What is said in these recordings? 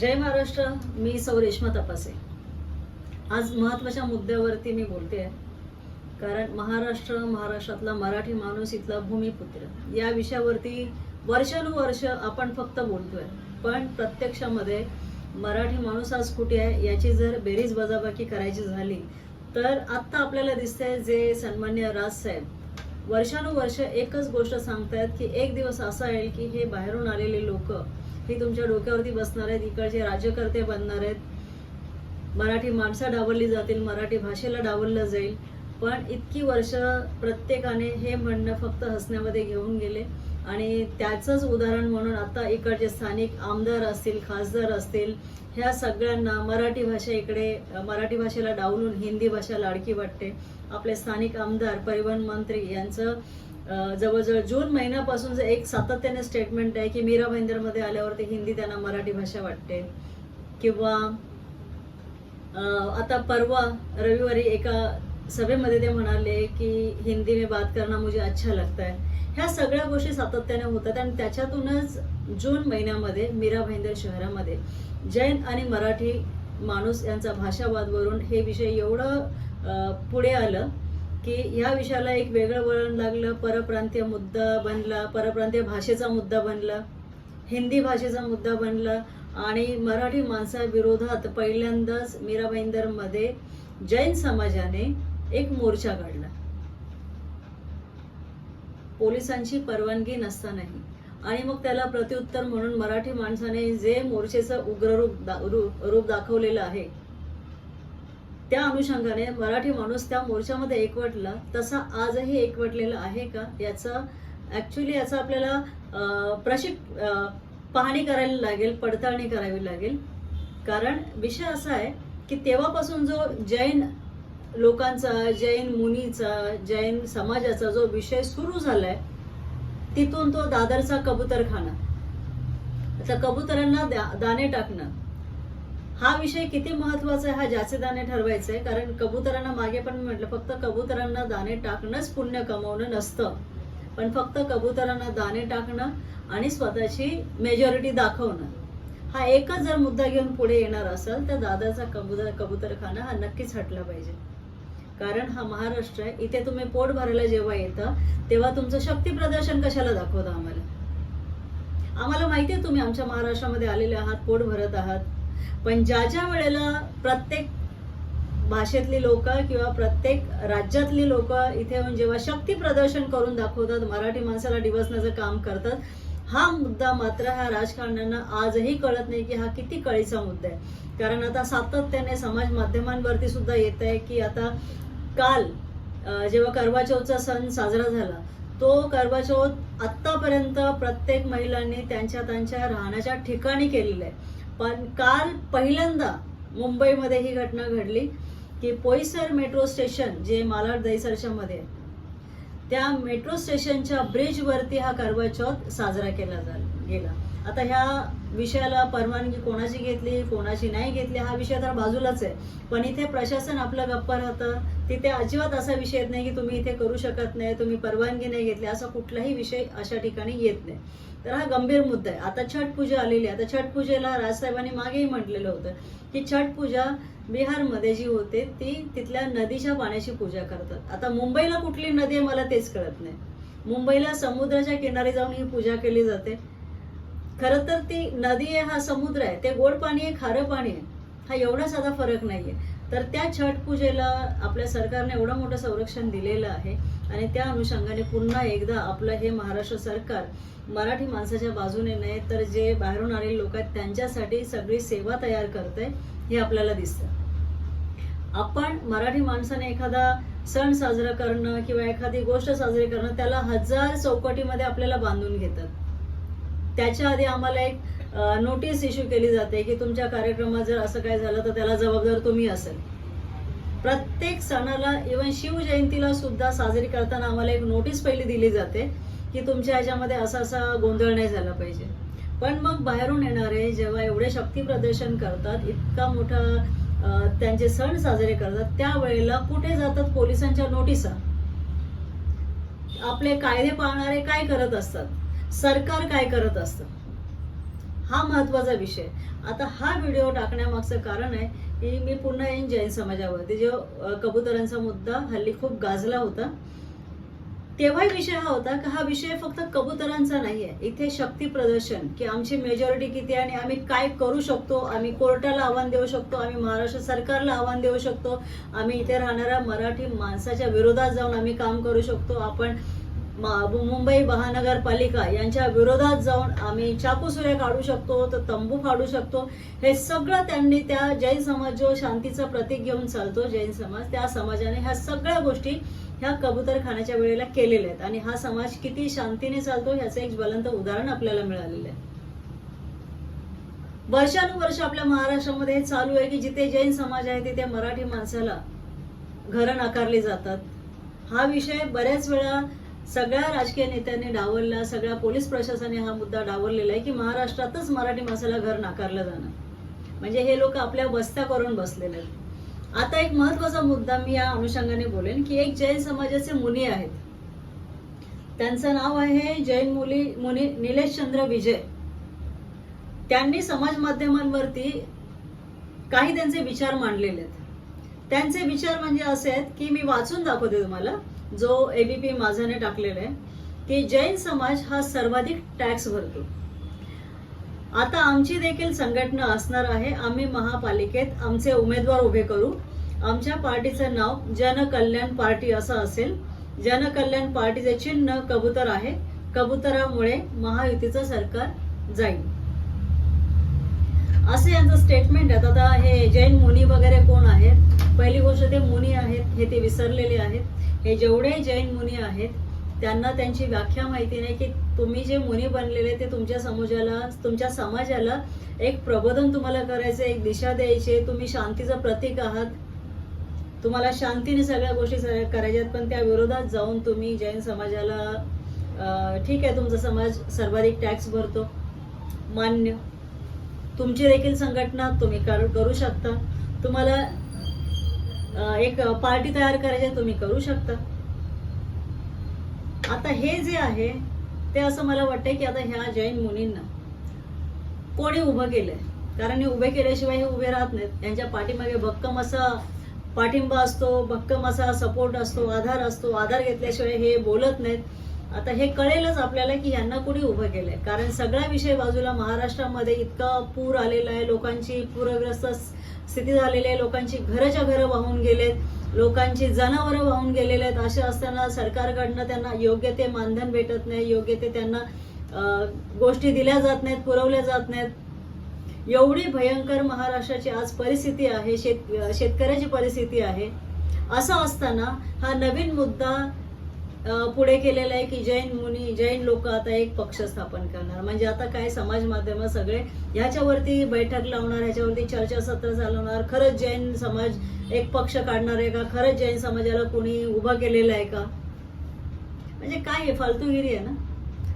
जय महाराष्ट्र मी सौ रेश्मा तपासे. आज महत्त्वाच्या मुद्द्यावरती मी बोलते कारण महाराष्ट्र महाराष्ट्रातला मराठी माणूस इथला भूमिपुत्र. या विषयावरती वर्षानुवर्ष आपण फक्त बोलतोय पण प्रत्यक्षामध्ये मराठी माणूस आज कुठे आहे याची जर बेरीज वजाबाकी करायची झाली तर आत्ता आपल्याला दिसतंय जे सन्मान्य राजसाहेब वर्षानुवर्ष एकच गोष्ट सांगतायत की एक दिवस असा येईल की हे बाहेरून आलेले लोक हे तुमच्या डोक्यावरती बसणार आहेत इकडचे राज्यकर्ते बनणार आहेत. मराठी माणसं डावलली जातील मराठी भाषेला डावललं जाईल. पण इतकी वर्ष प्रत्येकाने हे म्हणणं फक्त हसण्यामध्ये घेऊन गेले. आणि त्याचंच उदाहरण म्हणून आता इकडचे स्थानिक आमदार असतील खासदार असतील ह्या सगळ्यांना मराठी भाषा इकडे मराठी भाषेला डावलून हिंदी भाषा लाडकी वाटते आपले स्थानिक आमदार परिवहन मंत्री यांचं जवळजवळ जून महिन्यापासून एक सातत्याने स्टेटमेंट आहे की मीरा भाईंदरमध्ये आल्यावरती हिंदी त्यांना मराठी भाषा वाटते. किंवा आता परवा रविवारी एका सभेमध्ये ते म्हणाले की हिंदी में बात करना मुझे अच्छा लगता है. ह्या सगळ्या गोष्टी सातत्याने होतात आणि त्याच्यातूनच जून महिन्यामध्ये मीरा भाईंदर शहरामध्ये जैन आणि मराठी माणूस यांचा भाषावादवरून हे विषय एवढं पुढे आलं की या विषयाला एक वेगळं वळण लागलं परप्रांतीय मुद्दा बनला परप्रांतीय भाषेचा मुद्दा बनला हिंदी भाषेचा मुद्दा बनला आणि मराठी माणसाविरोधात पहिल्यांदाच मीरा भाईंदरमध्ये जैन समाजाने एक मोर्चा काढला. पोलिसांची परवानगी नसतानाही. आणि मग त्याला प्रत्युत्तर म्हणून मराठी माणसाने जे मोर्चेचं उग्र रूप दा- रूप रूप दाखवलेलं आहे त्या अनुषंगाने मराठी माणूस त्या मोर्चामध्ये एकवटला तसा आजही एकवटलेला आहे का? याचा ॲक्च्युली याचा आपल्याला प्रशिक पाहणी करायला लागेल पडताळणी करावी लागेल. कारण विषय असा आहे की तेव्हापासून जो जैन लोकांचा जैन मुनीचा जैन समाजाचा जो विषय सुरू झालाय तिथून तो दादरचा कबूतरखाना. आता कबुतरांना द्या- दाणे टाकणं. हा विषय किती महत्त्वाचा आहे हा ज्याचे दाणे ठरवायचे आहे कारण कबुतरांना मागे पण म्हटलं फक्त कबुतरांना दाणे टाकणंच पुण्य कमवणं नसतं. पण फक्त कबुतरांना दाणे टाकणं आणि स्वतःची मेजॉरिटी दाखवणं. हा एकच जर मुद्दा घेऊन पुढे येणार असेल तर दादाचा कबुतर कबुतरखाना हा नक्कीच हटला पाहिजे. कारण हा महाराष्ट्र आहे इथे तुम्ही पोट भरायला जेव्हा येतं तेव्हा तुमचं शक्ती प्रदर्शन कशाला दाखवता आम्हाला? आम्हाला माहिती आहे तुम्ही आमच्या महाराष्ट्रामध्ये आलेले आहात पोट भरत आहात. पण ज्या ज्या वेळेला प्रत्येक भाषेतली लोक किंवा प्रत्येक राज्यातली लोक इथे येऊन जेव्हा शक्ती प्रदर्शन करून दाखवतात मराठी माणसाला डिवसण्याचं काम करतात हा मुद्दा मात्र ह्या राजकारण्यांना आजही कळत नाही की हा किती कळीचा मुद्दा आहे. कारण आता सातत्याने समाज माध्यमांवरती सुद्धा येत आहे की आता काल जेव्हा करवाचौथचा सण साजरा झाला तो करवाचौथ आत्तापर्यंत प्रत्येक महिलांनी त्यांच्या त्यांच्या राहण्याच्या ठिकाणी केलेला आहे. पण काल पहिल्यांदा मुंबईमध्ये ही घटना घडली की पोईसर मेट्रो स्टेशन जे मालाड दहिसरच्या आहे, त्या मेट्रो स्टेशनच्या ब्रिजवरती हा करवा चौथ साजरा केला जा- गेला. आता ह्या विषयाला परवानगी कोणाची घेतली कोणाची नाही घेतली हा विषय तर बाजूलाच आहे. पण इथे प्रशासन आपलं गप्पा राहतं. तिथे अजिबात असा विषय येत नाही की तुम्ही इथे करू शकत नाही तुम्ही परवानगी नाही घेतली असा कुठलाही विषय अशा ठिकाणी येत नाही. तर हा गंभीर मुद्दा आहे. आता छठ पूजा आलेली आहे. आता छठ पूजेला राजसाहेबांनी मागेही म्हटलेलं होतं की छठ पूजा बिहारमध्ये जी होते ती तिथल्या नदीच्या पाण्याची पूजा करतात. आता मुंबईला कुठली नदी आहे मला तेच कळत नाही. मुंबईला समुद्राच्या किनारी जाऊन ही पूजा केली जाते. खरं तर ती नदी आहे हा समुद्र आहे ते गोड पाणी आहे खारं पाणी आहे हा एवढा साधा फरक नाहीये. तर त्या छठ पूजेला आपल्या सरकारने एवढं मोठं संरक्षण दिलेलं आहे आणि त्या अनुषंगाने पुन्हा एकदा आपलं हे महाराष्ट्र सरकार मराठी माणसाच्या बाजूने नाही तर जे बाहेरून आलेले लोक आहेत त्यांच्यासाठी सगळी सेवा तयार करते हे आपल्याला दिसतं आपण मराठी माणसाने एखादा सण साजरा करणं किंवा एखादी गोष्ट साजरी करणं त्याला हजार चौकटीमध्ये आपल्याला बांधून घेतात. त्याच्या आधी आम्हाला एक नोटीस इश्यू केली जाते की तुमच्या कार्यक्रमात जर असं काय झालं तर त्याला जबाबदार तुम्ही असेल. प्रत्येक सणाला इवन शिवजयंतीला सुद्धा साजरी करताना आम्हाला एक नोटीस पहिली दिली जाते की तुमच्या ह्याच्यामध्ये असा असा गोंधळ नाही झाला पाहिजे. पण मग बाहेरून येणारे जेव्हा एवढे शक्ती प्रदर्शन करतात इतका मोठा त्यांचे सण साजरे करतात त्यावेळेला कुठे जातात पोलिसांच्या नोटिसा आपले कायदे पाळणारे काय करत असतात? सरकार काय करत असतं? हा महत्त्वाचा विषय. आता हा व्हिडिओ टाकण्यामागचं कारण आहे की मी पुन्हा येईन जैन समाजावरती. जो कबुतरांचा मुद्दा हल्ली खूप गाजला होता. तेव्हाही विषय हा होता की हा विषय फक्त कबुतरांचा नाही आहे इथे शक्ती प्रदर्शन की आमची मेजॉरिटी किती आहे आणि आम्ही काय करू शकतो? आम्ही कोर्टाला आव्हान देऊ शकतो? आम्ही महाराष्ट्र सरकारला आव्हान देऊ शकतो? आम्ही इथे राहणाऱ्या मराठी माणसाच्या विरोधात जाऊन आम्ही काम करू शकतो? आपण मुंबई महानगरपालिका यांच्या विरोधात जाऊन आम्ही चाकूसुऱ्या काढू शकतो तर तंबू फाडू शकतो. हे सगळं त्यांनी त्या जैन समाज जो शांतीचं प्रतीक घेऊन चालतो जैन समाज त्या समाजाने ह्या सगळ्या गोष्टी ह्या कबूतर खाण्याच्या वेळेला केलेल्या आहेत. आणि हा समाज किती शांतीने चालतो ह्याचं एक ज्वलंत उदाहरण आपल्याला मिळालेलं आहे. वर्षानुवर्ष आपल्या महाराष्ट्रामध्ये चालू आहे की जिथे जैन समाज आहे तिथे मराठी माणसाला घरं नाकारली जातात. हा विषय बऱ्याच वेळा सगळ्या राजकीय नेत्यांनी डावलला सगळ्या पोलीस प्रशासनाने हा मुद्दा डावललेला आहे की महाराष्ट्रातच मराठी माणसाला घर नाकारलं जाणं म्हणजे हे लोक आपल्या बस्त्या करून बसलेले आहेत. आता एक महत्त्वाचा मुद्दा मी या अनुषंगाने बोलेन की एक जैन समाजाचे मुनी आहेत. त्यांचं नाव आहे जैन मुली मुनी निलेश चंद्र विजय. त्यांनी समाज माध्यमांवरती काही त्यांचे विचार मांडलेले आहेत. त्यांचे विचार म्हणजे असे आहेत की मी वाचून दाखवते तुम्हाला. जो एबीपी माझाने टाकलेला आहे की जैन समाज हा सर्वाधिक टॅक्स भरतो. आता आमची देखील संघटना असणार आहे आम्ही महापालिकेत आमचे उमेदवार उभे करू. आमच्या पार्टीचं नाव जनकल्याण पार्टी असं असेल. जनकल्याण पार्टीचे चिन्ह कबूतर आहे. कबुतरामुळे महायुतीचं सरकार जाईल. असं यांचं स्टेटमेंट आहे आता हे जैन मुनी वगैरे कोण आहेत? पहिली गोष्ट ते मुनी आहेत हे ते विसरलेले आहेत. हे जेवढे जैन मुनी आहेत त्यांना त्यांची व्याख्या माहिती नाही की तुम्ही जे मुनी बनलेले ते तुमच्या समाजाला तुमच्या समाजाला एक प्रबोधन तुम्हाला करायचं एक दिशा द्यायची. तुम्ही शांतीचं प्रतीक आहात. तुम्हाला शांतीने सगळ्या गोष्टी करायच्या आहेत पण त्या विरोधात जाऊन तुम्ही जैन समाजाला ठीक आहे तुमचा समाज सर्वाधिक टॅक्स भरतो. मान्य. तुमची देखील संघटना तुम्ही करू शकता. तुम्हाला एक पार्टी तयार करायची आहे, तुम्ही करू शकता. आता हे जे आहे ते असं मला वाटतंय की आता ह्या जैन मुनींना कोणी उभं केलंय? कारण हे उभे केल्याशिवाय हे उभे राहत नाहीत. यांच्या पाठीमागे भक्कम असा पाठिंबा असतो भक्कम असा सपोर्ट असतो आधार असतो. आधार घेतल्याशिवाय हे बोलत नाहीत. आता हे कळेलच आपल्याला की यांना कुणी उभं केलंय. कारण सगळा विषय बाजूला महाराष्ट्रामध्ये इतका पूर आलेला आहे लोकांची पूरग्रस्त स्थिती झालेली आहे लोकांची घराच्या घरं वाहून गेलेत लोकांची जनावरं वाहून गेलेले आहेत. असे असताना सरकारकडनं त्यांना योग्य ते मानधन भेटत नाही योग्य ते त्यांना गोष्टी दिल्या जात नाहीत पुरवल्या जात नाहीत. एवढी भयंकर महाराष्ट्राची आज परिस्थिती आहे शेत शेतकऱ्याची परिस्थिती आहे. असं असताना हा नवीन मुद्दा पुढे केलेलं आहे की जैन मुनी जैन लोक आता एक पक्ष स्थापन करणार. म्हणजे आता काय समाज माध्यम सगळे ह्याच्यावरती बैठक लावणार ह्याच्यावरती चर्चासत्र चालवणार. खरंच जैन समाज एक पक्ष काढणार आहे का? खरंच जैन समाजाला कोणी उभं केलेलं आहे का? म्हणजे काय आहे फालतूगिरी आहे ना?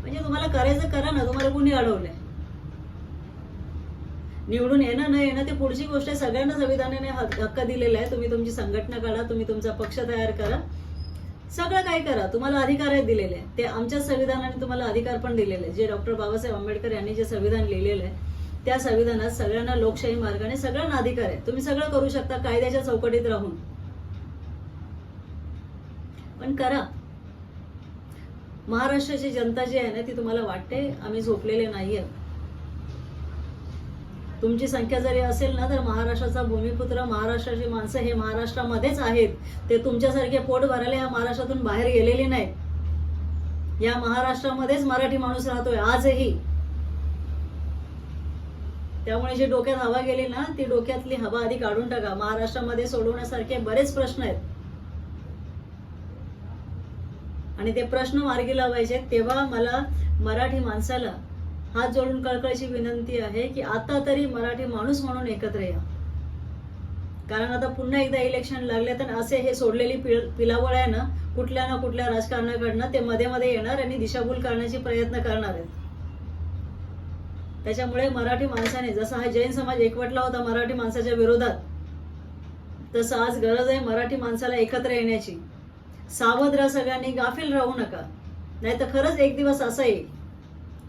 म्हणजे तुम्हाला करायचं करा ना तुम्हाला कोणी अडवलंय? निवडून येणं न येणं ते पुढची गोष्ट आहे. सगळ्यांना संविधानाने हक्क दिलेला आहे. तुम्ही तुमची संघटना काढा तुम्ही तुमचा पक्ष तयार करा. सगळं काय करा. तुम्हाला अधिकार आहेत दिलेले. आहे ते आमच्या संविधानाने तुम्हाला अधिकार पण दिलेले. जे डॉक्टर बाबासाहेब आंबेडकर यांनी जे संविधान लिहिलेलं आहे त्या संविधानात सगळ्यांना लोकशाही मार्गाने सगळ्यांना अधिकार आहे तुम्ही सगळं करू शकता कायद्याच्या चौकटीत राहून. पण करा. महाराष्ट्राची जनता जी आहे ना ती तुम्हाला वाटते आम्ही झोपलेले नाहीये. तुमची संख्या जरी असेल ना तर महाराष्ट्राचा भूमिपुत्र महाराष्ट्राची माणसं हे महाराष्ट्रामध्येच आहेत. ते तुमच्यासारखे पोट भरायला या महाराष्ट्रातून बाहेर गेलेले नाही या महाराष्ट्रामध्येच मराठी माणूस राहतोय आजही. त्यामुळे जी डोक्यात हवा गेली ना ती डोक्यातली हवा आधी काढून टाका. महाराष्ट्रामध्ये सोडवण्यासारखे बरेच प्रश्न आहेत. आणि ते प्रश्न मार्गी लावायचे तेव्हा मला मराठी माणसाला हात जोडून कळकळीची विनंती आहे की आता तरी मराठी माणूस म्हणून एकत्र या. कारण आता पुन्हा एकदा इलेक्शन लागले तर असे हे सोडलेली पिळ पिलावळ आहे ना कुठल्या ना कुठल्या राजकारणाकडनं ते मध्ये मध्ये येणार आणि दिशाभूल करण्याचे प्रयत्न करणार आहेत. त्याच्यामुळे मराठी माणसाने जसा हा जैन समाज एकवटला होता मराठी माणसाच्या विरोधात तसं आज गरज आहे मराठी माणसाला एकत्र येण्याची. सावध राहा सगळ्यांनी गाफील राहू नका. नाही तर खरंच एक दिवस असं येईल.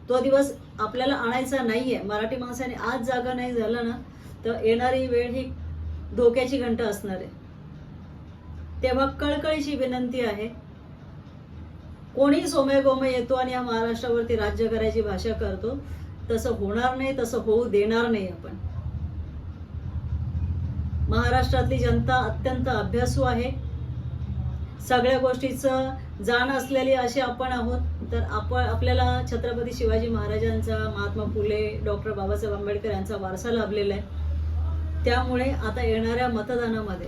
तो दिवस आपल्याला आणायचा नाहीये. मराठी माणसाने आज जागा नाही झालं ना तर येणारी वेळ ही धोक्याची घंटा असणार आहे. तेव्हा कळकळीची विनंती आहे कोणी सोमे गोमे येतो आणि या महाराष्ट्रावरती राज्य करायची भाषा करतो तसं होणार नाही तसं होऊ देणार नाही आपण. महाराष्ट्रातली जनता अत्यंत अभ्यासू आहे. सगळ्या गोष्टीचं जाण असलेली असे आपण आहोत. तर आपण आपल्याला छत्रपती शिवाजी महाराजांचा महात्मा फुले डॉक्टर बाबासाहेब आंबेडकर यांचा वारसा लाभलेला आहे. त्यामुळे आता येणाऱ्या मतदानामध्ये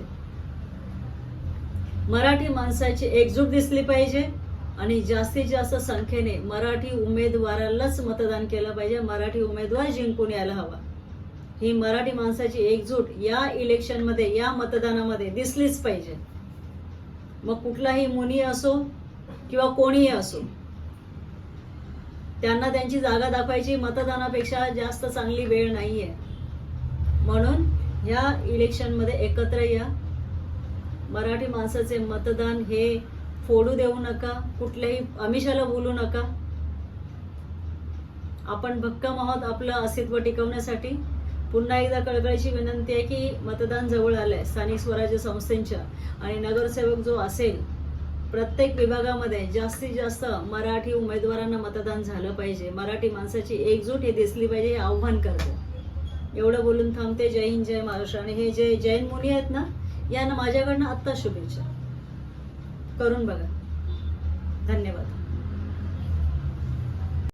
मराठी माणसाची एकजूट दिसली पाहिजे आणि जास्तीत जास्त संख्येने मराठी उमेदवारालाच मतदान केलं पाहिजे. मराठी उमेदवार जिंकून यायला हवा. ही मराठी माणसाची एकजूट या इलेक्शनमध्ये या मतदानामध्ये दिसलीच पाहिजे. मग कुठलाही मुनी असो किंवा कोणीही असो त्यांना त्यांची जागा दाखवायची मतदानापेक्षा जास्त चांगली वेळ नाही आहे म्हणून ह्या इलेक्शनमध्ये एकत्र या. मराठी माणसाचे मतदान हे फोडू देऊ नका कुठल्याही अमिषाला बोलू नका. आपण भक्कम आहोत आपलं अस्तित्व टिकवण्यासाठी. पुन्हा एकदा कळकळीची विनंती आहे की मतदान जवळ आलं आहे स्थानिक स्वराज्य संस्थेच्या आणि नगरसेवक जो असेल प्रत्येक विभागामध्ये जास्तीत जास्त मराठी उमेदवारांना मतदान झालं पाहिजे. मराठी माणसाची एकजूट हे दिसली पाहिजे हे आव्हान करते. एवढं बोलून थांबते. जय हिंद जय महाराष्ट्र. आणि हे जे जैन मुनी आहेत ना यांना माझ्याकडनं आत्ता शुभेच्छा. करून बघा. धन्यवाद.